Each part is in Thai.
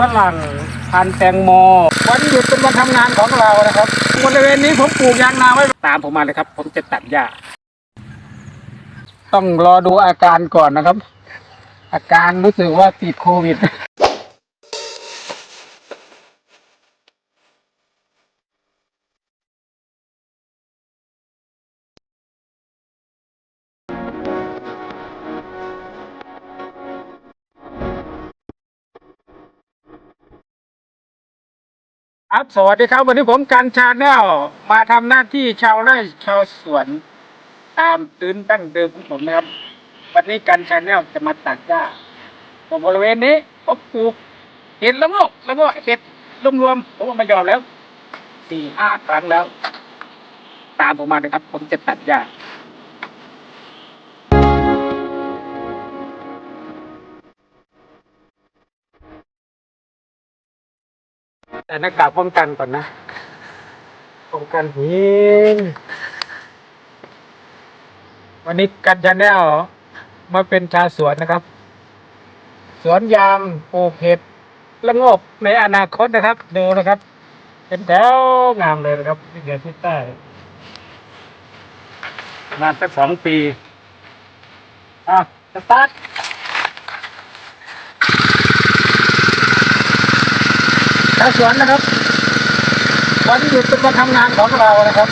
ฝรั่งพันแตงโมวันหยุดเป็นวันทำงานของเรานะครับบริเวณนี้ผมปลูกยางนาไว้ตามผมมาเลยครับ ผมจะตัดหญ้าต้องรอดูอาการก่อนนะครับ อาการรู้สึกว่าติดโควิด ครับสวัสดีครับ วันนี้ผมกันชาแนลมาทำหน้าที่ชาวไร่ชาวสวน ตามตื้นตั้งเดิมของผมนะครับ วันนี้กันชาแนลจะมาตัดหญ้าตรงบริเวณนี้ผมปลูกเห็ดละโงกแล้วก็เห็ดรวมๆผมเอามายอมแล้วสี่ห้าครั้งแล้ว ตามผมมาเลยครับ ผมจะตัดหญ้า แต่หน้ากากป้องกันก่อนนะป้องกันหินวันนี้กันชาแนลมาเป็นชาสวนนะครับ สวนยางปลูกเห็ดละงกในอนาคตนะครับดูนะครับ เป็นแถวงามเลยนะครับที่เหนือที่ใต้ประมาณสักสองปีอะสตาร์ท ชาวสวนนะครับ วันหยุดเป็นวันทำงานของเรานะครับ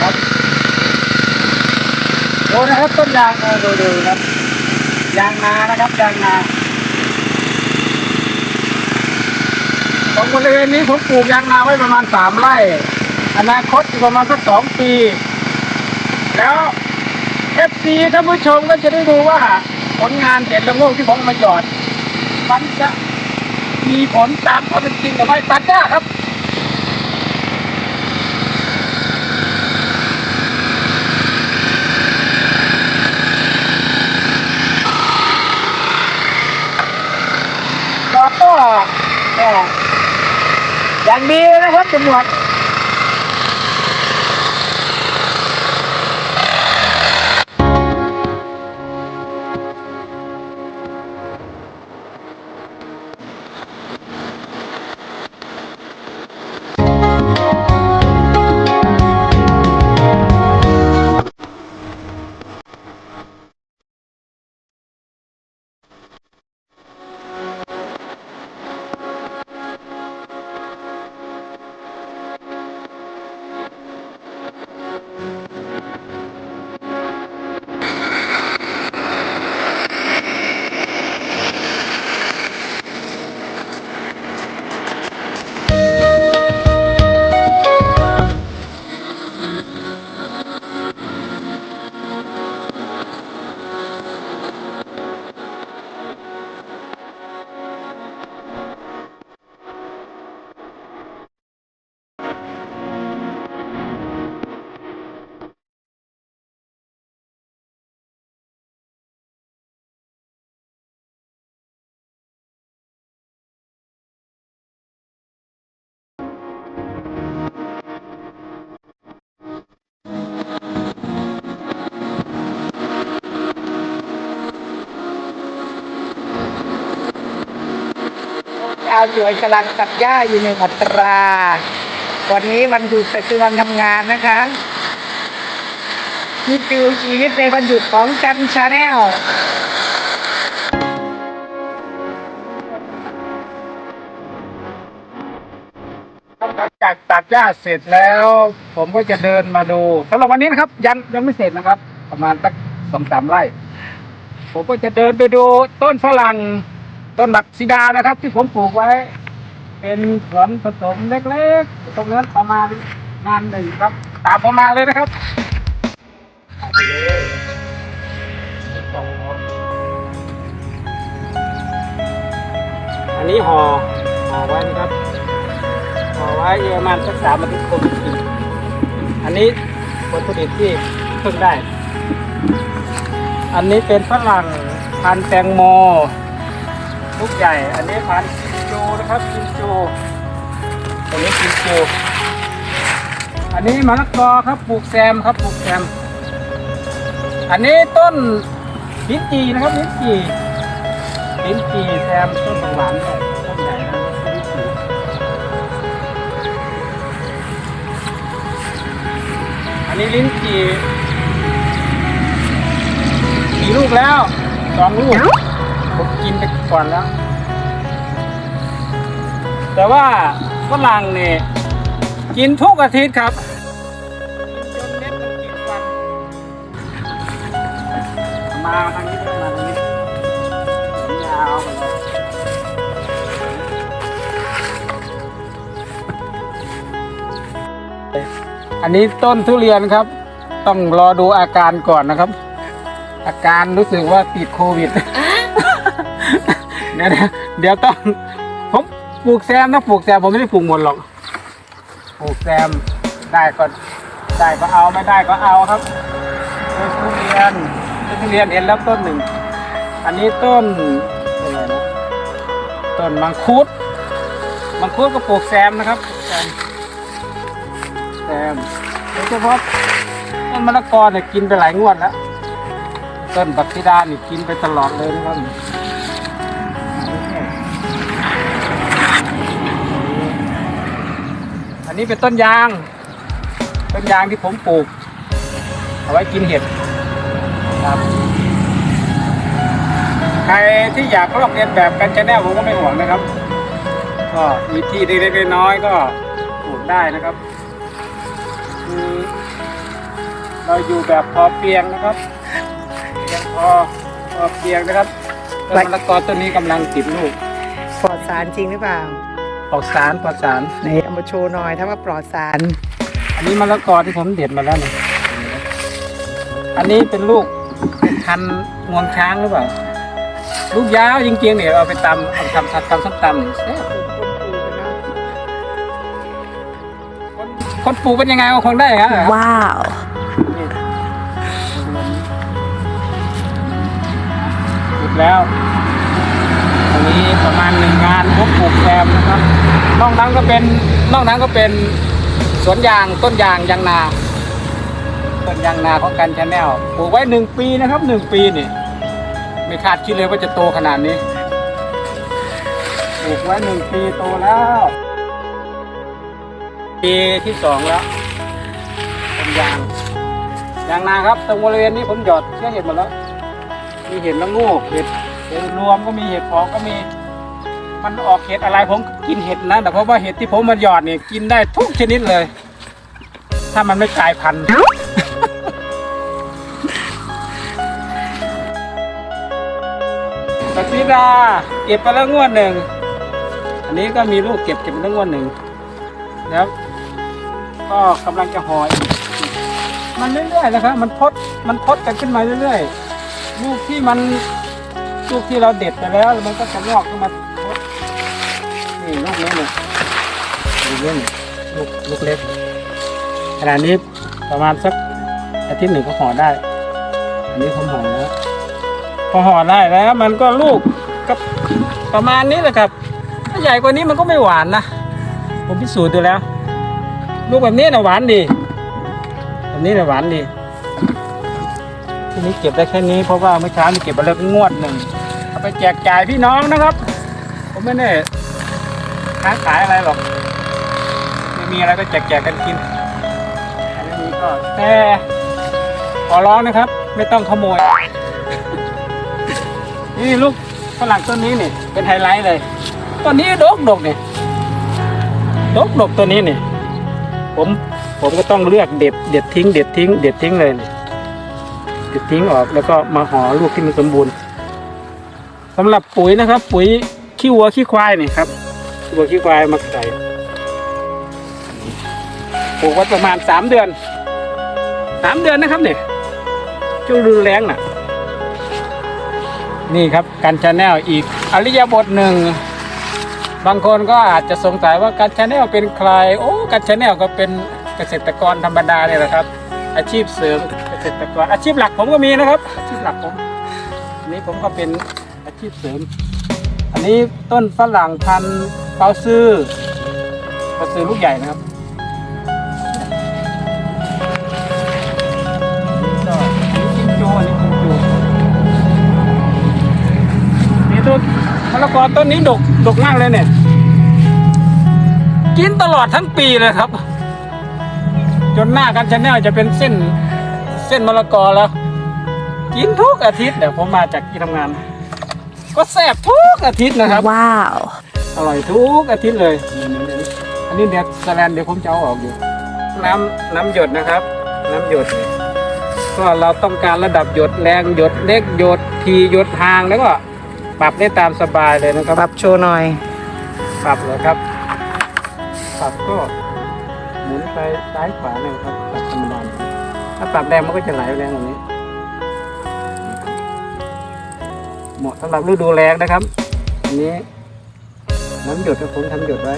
ครับดูนะครับต้นยางดูดูครับ ยางนานะครับยางนาของบริเวณนี้ผมปลูกยางนาไว้ประมาณสามไร่ อนาคตอีกประมาณสักสองปี แล้วเอฟซีท่านผู้ชมก็จะได้ดูว่าผลงานเด็ดละโงกที่ผมมาหยอด มันจะ มีผลตามความเป็นจริงหรือไม่ตัดหน้าครับก็ก็อย่างดีนะครับจมูกชาวสวนกำลังตัดหญ้าอยู่ในอัตรา วันนี้วันหยุดแต่คือวันทำงานนะคะนี่คือชีวิตในวันหยุดของกันชาแนลหลังจากตัดหญ้าเสร็จแล้ว ผมก็จะเดินมาดูสำหรับวันนี้นะครับ ยังยังไม่เสร็จนะครับ ประมาณสักสองสามไร่ ผมก็จะเดินไปดูต้นฝรั่ง ต้นบักซีดานะครับ ที่ผมปลูกไว้ เป็นสวนผสมเล็กๆ ตรงนั้นประมาณงานหนึ่งครับ ตามผมมาณเลยนะครับอันนี้ห่อห่อไว้นะครับห่อไว้ประมาณสักสามอาทิตย์คงกินอันนี้วัตถุดิบที่เพิ่งได้ อันนี้เป็นฝรั่งพันแตงโม ลูกใหญ่ อันนี้พันกิมจูนะครับกิมจูอันนี้กิมจู อันนี้มะละกอครับปลูกแซมครับปลูกแซม อันนี้ต้นลิ้นจีนะครับลิ้นจีลิ้นจีแซมต้นหลานต้นใหญ่นะลิ้นจีอันนี้ลิ้นจีมีลูกแล้วสองลูก ผมกินไปก่อนแล้ว แต่ว่าฝรั่งเนี่ยกินทุกอาทิตย์ครับจนเม็ดมันติดฟันมาทางนี้มาทางนี้ยาวไปเลยอันนี้ต้นทุเรียนครับ ต้องรอดูอาการก่อนนะครับ อาการรู้สึกว่าติดโควิด ดี๋ยวนะเดี๋ยวต้องผมปลูกแซมนะปลูกแซมผมไม่ได้ปลูกหมดหรอกปลูกแซมได้ก็ได้ก็เอาไม่ได้ก็เอาครับต้นทุเรียนต้นทุเรียนเห็นแล้วต้นหนึ่ง อันนี้ต้นอะไรนะต้นมังคุดมังคุดก็ปลูกแซมนะครับแซมแซมโดยเฉพาะต้นมะละกอเนี่ยกินไปหลายงวดแล้วต้นบักซิดานี่กินไปตลอดเลยนะครับ นนี้เป็นต้นยาง ต้นยางที่ผมปลูก เอาไว้กินเห็ดครับ ใครที่อยากลอกเรียนแบบกันชาแนลผมก็ไม่ห่วงนะครับ ก็มีที่เล็กๆน้อยๆก็ปลูกได้นะครับคือเราอยู่แบบพอเพียงนะครับเพียงพอพอเพียงนะครับต้นมะละกอต้นนี้กำลังติดลูกปลอดสารจริงหรือเปล่า ออกสารปลอดสารไหนเอามาโชว์หน่อยถ้าว่าปลอดสาร อันนี้มะละกอที่ผมเด็ดมาแล้วนี่อันนี้เป็นลูกพันธุ์งวงช้างหรือเปล่า ลูกยาวจริงๆเนี่ยเอาไปตำเอาไปทำทำตำส้มตำนี่แซ่บคนคนปลูกเป็นยังไงก็คงได้ฮะว้าวนี่หยุดแล้วอันนี้ประมาณหนึ่งงานผมปลูกแซมนะครับ นอกนั้นก็เป็นนอกนั้นก็เป็นสวนยางต้นยางยางนาต้นยางนาของกันชาแนลปลูกไว้หนึ่งปีนะครับหนึ่งปีนี่ไม่คาดคิดเลยว่าจะโตขนาดนี้ปลูกไว้หนึ่งปีโตแล้ว ปีที่สองแล้วต้นยางยางนาครับตรงบริเวณนี้ผมหยอดเชื้อเห็ดหมดแล้วมีเห็ดละงูเห็ดเห็ดรวมก็มีเห็ดพอกก็มี มันออกเห็ดอะไรผมก็กินเห็ดนะแต่เพราะว่าเห็ดที่ผมมาหยอดเนี่ยกินได้ทุกชนิดเลย ถ้ามันไม่กลายพันธุ์ตักซีดาเก็บไปแล้วงวดหนึ่ง อันนี้ก็มีลูกเก็บเก็บไปแล้วงวดหนึ่งแล้วก็กำลังจะห่ออีกมันเรื่อยๆนะครับ มันพดมันพดกันขึ้นมาเรื่อยๆลูกที่มันลูกที่เราเด็ดไปแล้วมันก็จะงอกขึ้นมา นี่ลูกนี้เนี่ยลูกนี้เนี่ยลูกลูกเล็กขนาดนี้ประมาณสักอาทิตย์หนึ่งก็ห่อได้ อันนี้ผมห่อแล้วพอห่อได้แล้ว มันก็ลูกก็ประมาณนี้แหละครับ ถ้าใหญ่กว่านี้มันก็ไม่หวานนะผมพิสูจน์ดูแล้ว ลูกแบบนี้นะหวานดีแบบนี้นะหวานดีทีนี้เก็บได้แค่นี้เพราะว่าเมื่อเช้านี่เก็บไปแล้วงวดหนึ่งเอาไปแจกจ่ายพี่น้องนะครับ ผมไม่ได้ ค้าขายอะไรหรอก ไม่มีอะไรก็แจกแจกกันกินอันนี้ก็แต่ขอร้องนะครับ ไม่ต้องขโมย นี่ลูกฝรั่งต้นนี้นี่เป็นไฮไลท์เลยต้นนี้ดกดกนี่ดกดกตัวนี้นี่ผมผมก็ต้องเลือกเด็ดเด็ดทิ้ง เด็ดทิ้ง เด็ดทิ้งเลยนี่เด็ดทิ้งออกแล้วก็มาห่อลูกที่มันสมบูรณ์สำหรับปุ๋ยนะครับ ปุ๋ยขี้วัวขี้ควายนี่ครับ ขี้วัวขี้ควายมาใส่ปลูกไว้ประมาณสามเดือนสามเดือนนะครับเนี่ยช่วงฤดูแล้งน่ะ นี่ครับการชาแนลอีกอริยบทหนึ่งบางคนก็อาจจะสงสัยว่าการชาแนลเป็นใคร โอ้การชาแนลก็เป็นเกษตรกรธรรมดาเนี่ยแหละครับ อาชีพเสริมเกษตรกรอาชีพหลักผมก็มีนะครับอาชีพหลักผมอันนี้ผมก็เป็นอาชีพเสริม อันนี้ต้นฝรั่งพันธุ์ เปาซื้อเปาซื้อลูกใหญ่นะครับกินจูอันนี้กินจูนี่ต้นมะละกอต้นนี้ดกดกมากเลยเนี่ย กินตลอดทั้งปีเลยครับ จนหน้ากันชาแนลจะเป็นเส้นเส้นมะละกอแล้ว กินทุกอาทิตย์เดี๋ยวผมมาจากที่ทำงาน ก็แซ่บทุกอาทิตย์นะครับ ว้าว อร่อยทุกอาทิตย์เลย อันนี้เดี๋ยวสแลนเดี๋ยวผมจะเอาออกอยู่ น้ำน้ำหยดนะครับ น้ำหยดเนี่ยก็เราต้องการระดับหยดแรงหยดเล็กหยดทีหยดห่างแล้วก็ปรับได้ตามสบายเลยนะครับ ปรับโชว์หน่อย ปรับเลยครับ ปรับก็หมุนไปซ้ายขวาเลยครับปรับธรรมดาถ้าปรับแรงมันก็จะไหลแรงแบบนี้ เหมาะสำหรับฤดูแรงนะครับอันนี้ น้ำหยดที่ผมทำหยดไว้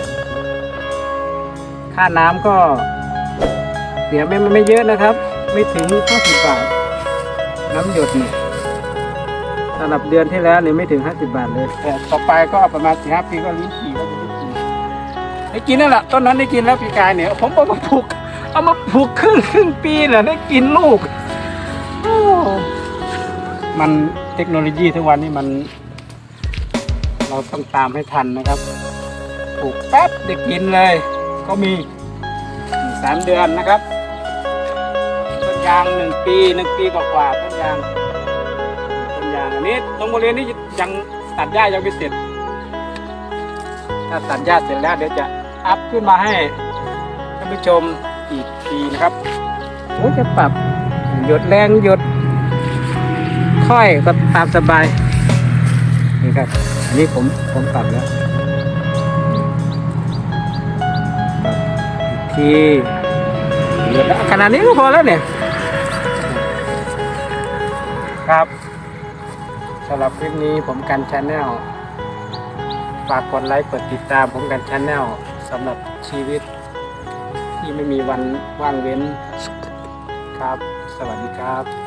ค่าน้ำก็เสียไม่ไม่เยอะนะครับ ไม่ถึง50บาท น้ำหยดนี่สำหรับเดือนที่แล้วนี่ไม่ถึง 50 บาทเลยแต่ต่อไปก็ประมาณสี่ห้าปีก็ลิ้นจี่ก็จะได้กินได้กินนั่นแหละต้นนั้นได้กินแล้วปีกายเนี่ย ผมเอามาปลูก เอามาปลูกครึ่งครึ่งปีแหละได้กินลูกมันเทคโนโลยีทุกวันนี้มัน เราต้องตามให้ทันนะครับ ปลูกแป๊บได้กินเลย ก็มีสามเดือนนะครับต้นยางหนึ่งปีหนึ่งปีกว่าๆต้นยางต้นยางอันนี้ตรงบริเวณนี้ยังตัดหญ้ายังไม่เสร็จ ถ้าตัดหญ้าเสร็จแล้วเดี๋ยวจะอัพขึ้นมาให้ท่านผู้ชมอีกทีนะครับโอ้จะปรับหยดแรงหยด ค่อยก็ตามสบายนี่ครับอันนี้ผมผมปรับแล้ว อีกทีหยดแล้วขนาดนี้ก็พอแล้วเนี่ย ครับสำหรับคลิปนี้ผมกันชาแนลฝากกดไลค์กดติดตามผมกันชาแนลสำหรับชีวิต ที่ไม่มีวันว่างเว้นครับ สวัสดีครับ